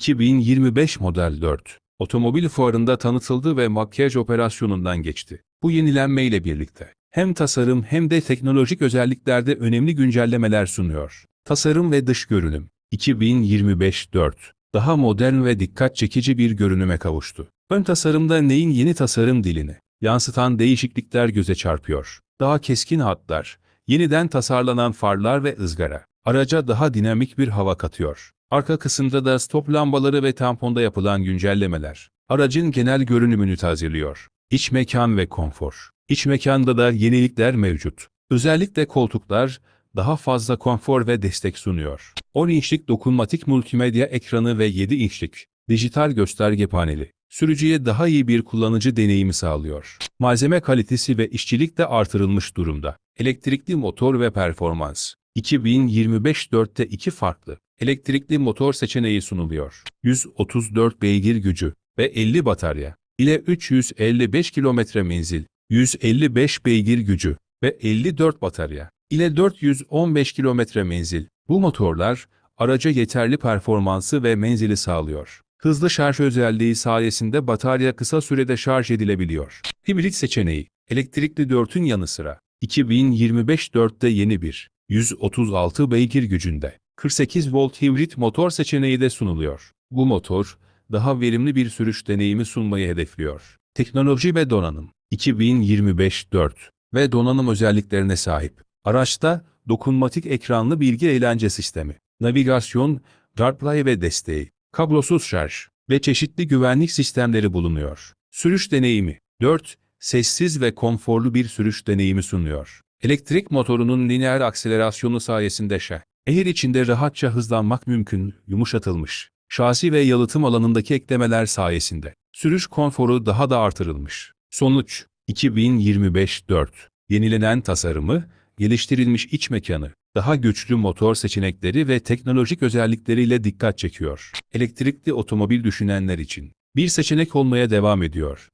2025 model 4 otomobil fuarında tanıtıldı ve makyaj operasyonundan geçti. Bu yenilenmeyle birlikte hem tasarım hem de teknolojik özelliklerde önemli güncellemeler sunuyor. Tasarım ve dış görünüm 2025 4 daha modern ve dikkat çekici bir görünüme kavuştu. Ön tasarımda neyin yeni tasarım dilini yansıtan değişiklikler göze çarpıyor. Daha keskin hatlar, yeniden tasarlanan farlar ve ızgara araca daha dinamik bir hava katıyor. Arka kısımda da stop lambaları ve tamponda yapılan güncellemeler aracın genel görünümünü tazeliyor. İç mekan ve konfor. İç mekanda da yenilikler mevcut. Özellikle koltuklar daha fazla konfor ve destek sunuyor. 10 inçlik dokunmatik multimedya ekranı ve 7 inçlik dijital gösterge paneli sürücüye daha iyi bir kullanıcı deneyimi sağlıyor. Malzeme kalitesi ve işçilik de artırılmış durumda. Elektrikli motor ve performans. 2025 4'te iki farklı elektrikli motor seçeneği sunuluyor. 134 beygir gücü ve 50 batarya ile 355 kilometre menzil, 155 beygir gücü ve 54 batarya ile 415 kilometre menzil. Bu motorlar araca yeterli performansı ve menzili sağlıyor. Hızlı şarj özelliği sayesinde batarya kısa sürede şarj edilebiliyor. Hibrit seçeneği, elektrikli 4'ün yanı sıra 2025 4'te yeni bir 136 beygir gücünde 48 volt hibrit motor seçeneği de sunuluyor. Bu motor daha verimli bir sürüş deneyimi sunmayı hedefliyor. Teknoloji ve donanım 2025 4 ve donanım özelliklerine sahip. Araçta dokunmatik ekranlı bilgi eğlence sistemi, navigasyon, CarPlay ve desteği, kablosuz şarj ve çeşitli güvenlik sistemleri bulunuyor. Sürüş deneyimi 4. Sessiz ve konforlu bir sürüş deneyimi sunuyor. Elektrik motorunun lineer akselerasyonu sayesinde şe, Eğer içinde rahatça hızlanmak mümkün, yumuşatılmış. Şasi ve yalıtım alanındaki eklemeler sayesinde sürüş konforu daha da artırılmış. Sonuç 2025 4 Yenilenen tasarımı, geliştirilmiş iç mekanı, daha güçlü motor seçenekleri ve teknolojik özellikleriyle dikkat çekiyor. Elektrikli otomobil düşünenler için bir seçenek olmaya devam ediyor.